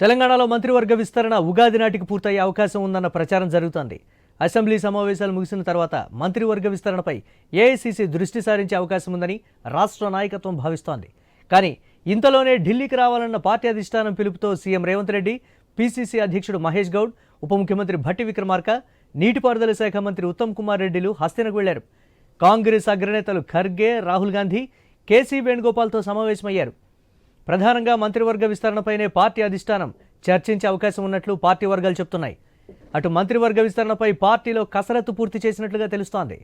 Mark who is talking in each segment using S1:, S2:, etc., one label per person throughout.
S1: తెలంగాణలో మంత్రివర్గ విస్తరణ ఉగాది నాటికి పూర్తయ్యే అవకాశం ఉందన్న ప్రచారం జరుగుతోంది. అసెంబ్లీ సమావేశాలు ముగిసిన తర్వాత మంత్రివర్గ విస్తరణపై ఏఐసీసీ దృష్టి సారించే అవకాశం ఉందని రాష్ట్ర నాయకత్వం భావిస్తోంది. కానీ ఇంతలోనే ఢిల్లీకి రావాలన్న పార్టీ అధిష్టానం పిలుపుతో సీఎం రేవంత్ రెడ్డి పీసీసీ అధ్యక్షుడు మహేష్ గౌడ్ ఉప ముఖ్యమంత్రి భట్టి విక్రమార్క నీటిపారుదల శాఖ మంత్రి ఉత్తమ్ కుమార్ రెడ్డిలు హస్తినకు వెళ్ళారు. కాంగ్రెస్ అగ్రనేతలు ఖర్గే రాహుల్ గాంధీ కేసీ వేణుగోపాల్తో సమావేశమయ్యారు. ప్రధానంగా మంత్రివర్గ విస్తరణపైనే పార్టీ అధిష్టానం చర్చించే అవకాశం ఉన్నట్లు పార్టీ వర్గాలు చెప్తున్నాయి. అటు మంత్రివర్గ విస్తరణపై పార్టీలో కసరత్తు పూర్తి చేసినట్లుగా తెలుస్తోంది.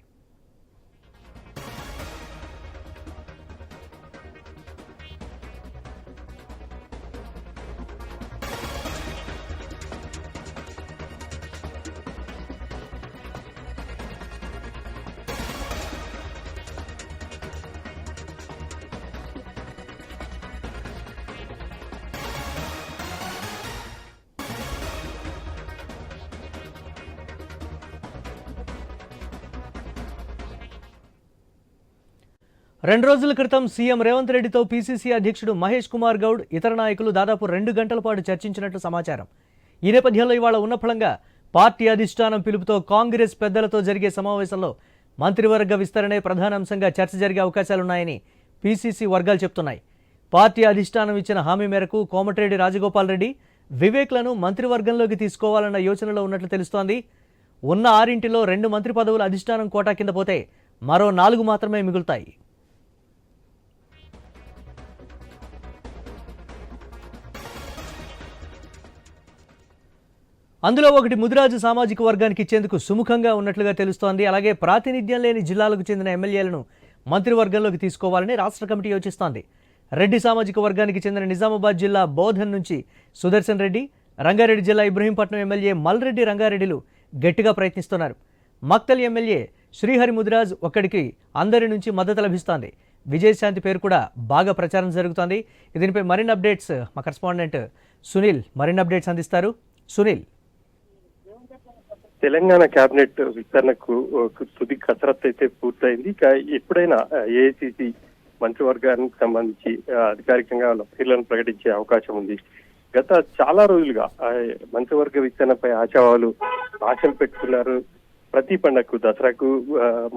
S1: రెండు రోజుల క్రితం సీఎం రేవంత్ రెడ్డితో పీసీసీ అధ్యక్షుడు మహేష్ కుమార్ గౌడ్ ఇతర నాయకులు దాదాపు రెండు గంటల పాటు చర్చించినట్లు సమాచారం. ఈ నేపథ్యంలో ఇవాళ ఉన్న ఫలంగా పార్టీ అధిష్టానం పిలుపుతో కాంగ్రెస్ పెద్దలతో జరిగే సమావేశంలో మంత్రివర్గ విస్తరణే ప్రధాన అంశంగా చర్చ జరిగే అవకాశాలున్నాయని పీసీసీ వర్గాలు చెప్తున్నాయి. పార్టీ అధిష్టానం ఇచ్చిన హామీ మేరకు కోమటిరెడ్డి రాజగోపాల్ రెడ్డి వివేక్లను మంత్రివర్గంలోకి తీసుకోవాలన్న యోచనలో ఉన్నట్లు తెలుస్తోంది. ఉన్న ఆరింటిలో రెండు మంత్రి పదవులు అధిష్టానం కోటా కింద పోతే మరో నాలుగు మాత్రమే మిగులుతాయి. అందులో ఒకటి ముదిరాజు సామాజిక వర్గానికి ఇచ్చేందుకు సుముఖంగా ఉన్నట్లుగా తెలుస్తోంది. అలాగే ప్రాతినిధ్యం లేని జిల్లాలకు చెందిన ఎమ్మెల్యేలను మంత్రివర్గంలోకి తీసుకోవాలని రాష్ట్ర కమిటీ యోచిస్తోంది. రెడ్డి సామాజిక వర్గానికి చెందిన నిజామాబాద్ జిల్లా బోధన్ నుంచి సుదర్శన్ రెడ్డి రంగారెడ్డి జిల్లా ఇబ్రహీంపట్నం ఎమ్మెల్యే మల్రెడ్డి రంగారెడ్డిలు గట్టిగా ప్రయత్నిస్తున్నారు. మక్తల్ ఎమ్మెల్యే శ్రీహరి ముదిరాజ్ ఒక్కడికి అందరి నుంచి మద్దతు లభిస్తోంది. విజయశాంతి పేరు కూడా బాగా ప్రచారం జరుగుతోంది. దీనిపై మరిన్ని అప్డేట్స్ మా కరెస్పాండెంట్ సునీల్ మరిన్ని అప్డేట్స్ అందిస్తారు. సునీల్.
S2: తెలంగాణ కేబినెట్ విస్తరణకు తుది కసరత్తు అయితే పూర్తయింది. ఇక ఎప్పుడైనా ఏఐసిసి మంత్రివర్గానికి సంబంధించి అధికారికంగా వాళ్ళ పేర్లను ప్రకటించే అవకాశం ఉంది. గత చాలా రోజులుగా మంత్రివర్గ విస్తరణపై ఆశావాలు ఆశలు పెట్టుకున్నారు. ప్రతి పండగకు దసరాకు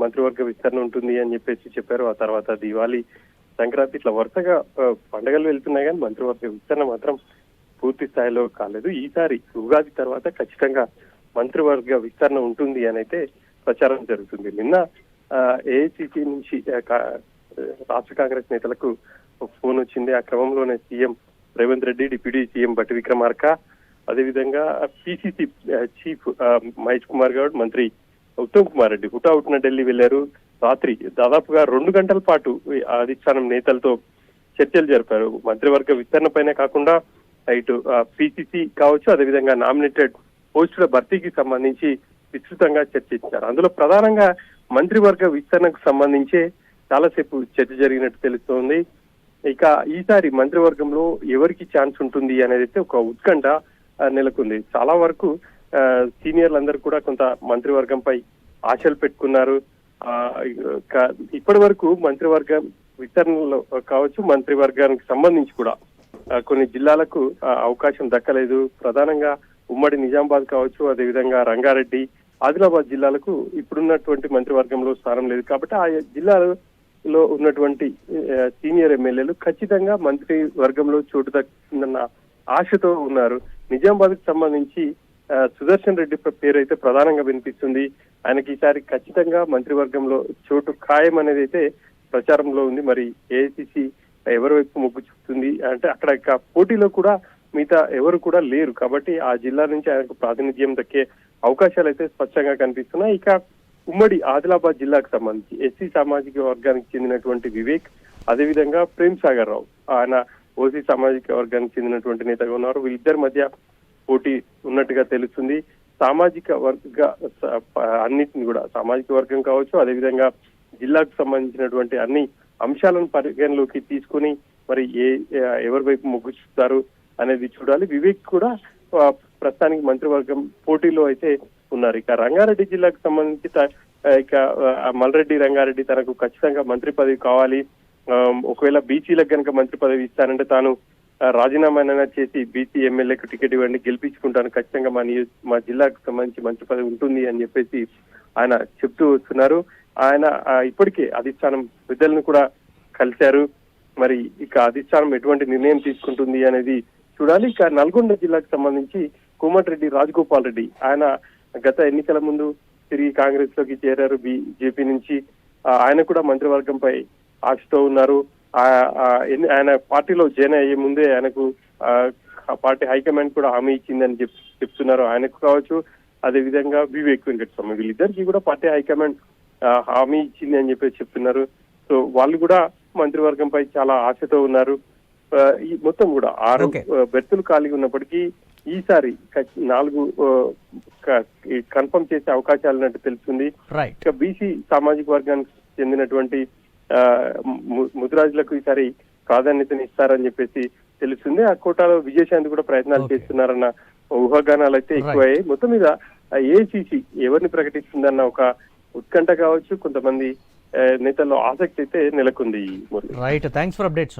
S2: మంత్రివర్గ విస్తరణ ఉంటుంది అని చెప్పేసి చెప్పారు. ఆ తర్వాత దివాళీ సంక్రాంతి ఇట్లా వరుసగా పండగలు వెళ్తున్నాయి కానీ మంత్రివర్గ విస్తరణ మాత్రం పూర్తి స్థాయిలో కాలేదు. ఈసారి ఉగాది తర్వాత ఖచ్చితంగా మంత్రివర్గ విస్తరణ ఉంటుంది అని అయితే ప్రచారం జరుగుతుంది. నిన్న ఏఐసిసి నుంచి రాష్ట్ర కాంగ్రెస్ నేతలకు ఫోన్ వచ్చింది. ఆ క్రమంలోనే CM Revanth Reddy deputy CM Bhatti Vikramarka అదేవిధంగా పిసిసి చీఫ్ మహేష్ కుమార్ గౌడ్ మంత్రి ఉత్తమ్ కుమార్ రెడ్డి హుటాహుట్న ఢిల్లీ వెళ్ళారు రాత్రి దాదాపుగా రెండు గంటల పాటు అధిష్టానం నేతలతో చర్చలు జరిపారు. మంత్రివర్గ విస్తరణ పైన కాకుండా ఇటు పిసిసి కావచ్చు అదేవిధంగా నామినేటెడ్ పోస్టుల భర్తీకి సంబంధించి విస్తృతంగా చర్చించారు. అందులో ప్రధానంగా మంత్రివర్గ విస్తరణకు సంబంధించే చాలాసేపు చర్చ జరిగినట్టు తెలుస్తోంది. ఇక ఈసారి మంత్రివర్గంలో ఎవరికి ఛాన్స్ ఉంటుంది అనేది అయితే ఒక ఉత్కంఠ నెలకొంది. చాలా వరకు సీనియర్లు సీనియర్లందరూ కూడా కొంత మంత్రివర్గంపై ఆశలు పెట్టుకున్నారు. ఇప్పటి వరకు మంత్రివర్గం విస్తరణలో కావచ్చు మంత్రివర్గానికి సంబంధించి కూడా కొన్ని జిల్లాలకు అవకాశం దక్కలేదు. ప్రధానంగా ఉమ్మడి నిజామాబాద్ కావచ్చు అదేవిధంగా రంగారెడ్డి ఆదిలాబాద్ జిల్లాలకు ఇప్పుడున్నటువంటి మంత్రివర్గంలో స్థానం లేదు. కాబట్టి ఆ జిల్లాలో ఉన్నటువంటి సీనియర్ ఎమ్మెల్యేలు ఖచ్చితంగా మంత్రి వర్గంలో చోటు దక్కిందన్న ఆశతో ఉన్నారు. నిజామాబాద్కు సంబంధించి సుదర్శన్ రెడ్డి పేరు అయితే ప్రధానంగా వినిపిస్తుంది. ఆయనకి ఈసారి ఖచ్చితంగా మంత్రివర్గంలో చోటు ఖాయం అనేది అయితే ప్రచారంలో ఉంది. మరి ఏఐసిసి ఎవరి వైపు మొగ్గు చూపుతుంది? అంటే అక్కడ పోటీలో కూడా మిగతా ఎవరు కూడా లేరు. కాబట్టి ఆ జిల్లా నుంచి ఆయనకు ప్రాతినిధ్యం దక్కే అవకాశాలు అయితే స్పష్టంగా కనిపిస్తున్నాయి. ఇక ఉమ్మడి ఆదిలాబాద్ జిల్లాకు సంబంధించి ఎస్సీ సామాజిక వర్గానికి చెందినటువంటి వివేక్ అదేవిధంగా ప్రేమ్ సాగర్ రావు. ఆయన ఓసీ సామాజిక వర్గానికి చెందినటువంటి నేతగా ఉన్నారు. వీళ్ళిద్దరి మధ్య పోటీ ఉన్నట్టుగా తెలుస్తుంది. సామాజిక వర్గ అన్నిటిని కూడా సామాజిక వర్గం కావచ్చు అదేవిధంగా జిల్లాకు సంబంధించినటువంటి అన్ని అంశాలను పరిగణలోకి తీసుకుని మరి ఏ ఎవరి వైపు మొగ్గు చూస్తారు అనేది చూడాలి. వివేక్ కూడా ప్రస్తుతానికి మంత్రివర్గం పోటీలో అయితే ఉన్నారు. ఇక రంగారెడ్డి జిల్లాకు సంబంధించి ఇక మల్రెడ్డి రంగారెడ్డి తనకు ఖచ్చితంగా మంత్రి పదవి కావాలి. ఒకవేళ బీసీలకు కనుక మంత్రి పదవి ఇస్తానంటే తాను రాజీనామా రాజీనామానైనా చేసి బీసీ ఎమ్మెల్యేకు టికెట్ ఇవ్వండి గెలిపించుకుంటాను. ఖచ్చితంగా మా నియోజ మా జిల్లాకు సంబంధించి మంత్రి పదవి ఉంటుంది అని చెప్పేసి ఆయన చెప్తూ వస్తున్నారు. ఆయన ఆ, ఇప్పటికే అధిష్టానం పెద్దలను కూడా కలిశారు. మరి ఇక అధిష్టానం ఎటువంటి నిర్ణయం తీసుకుంటుంది అనేది చూడాలి. ఇక నల్గొండ జిల్లాకు సంబంధించి కోమటిరెడ్డి రాజగోపాల్ రెడ్డి ఆయన గత ఎన్నికల ముందు తిరిగి కాంగ్రెస్లోకి చేరారు బీజేపీ నుంచి ఆయన కూడా మంత్రివర్గంపై ఆశతో ఉన్నారు. ఆ- ఎన్ని- ఆయన పార్టీలో జాయిన్ అయ్యే ముందే ఆయనకు పార్టీ హైకమాండ్ కూడా హామీ ఇచ్చిందని చెప్ చెప్తున్నారు. ఆయనకు కావచ్చు అదే విధంగా వివేక్ వెంకటస్వామి. వీళ్ళిద్దరికి కూడా పార్టీ హైకమాండ్ హామీ ఇచ్చింది అని చెప్పేసి చెప్తున్నారు. సో వాళ్ళు కూడా మంత్రివర్గంపై చాలా ఆశతో ఉన్నారు. ఈ మొత్తం కూడా ఆరు బెర్తులు ఖాళీగా ఉన్నప్పటికీ ఈసారి నాలుగు కన్ఫర్మ్ చేసే అవకాశాలు ఉన్నట్టు తెలుస్తుంది. ఇక బీసీ సామాజిక వర్గానికి చెందినటువంటి ముదిరాజులకు ఈసారి ప్రాధాన్యతని ఇస్తారని చెప్పేసి తెలుస్తుంది. ఆ కోటాలో విజయశాంతి కూడా ప్రయత్నాలు. చేస్తున్నారన్న ఊహాగానాలు అయితే ఎక్కువయ్యాయి. మొత్తం మీద ఏసీసీ ఎవరిని ప్రకటిస్తుందన్న ఒక ఉత్కంఠ కావచ్చు కొంతమంది నేతల్లో ఆసక్తి అయితే నెలకొంది
S1: రైట్ థ్యాంక్స్ ఫర్ అప్డేట్స్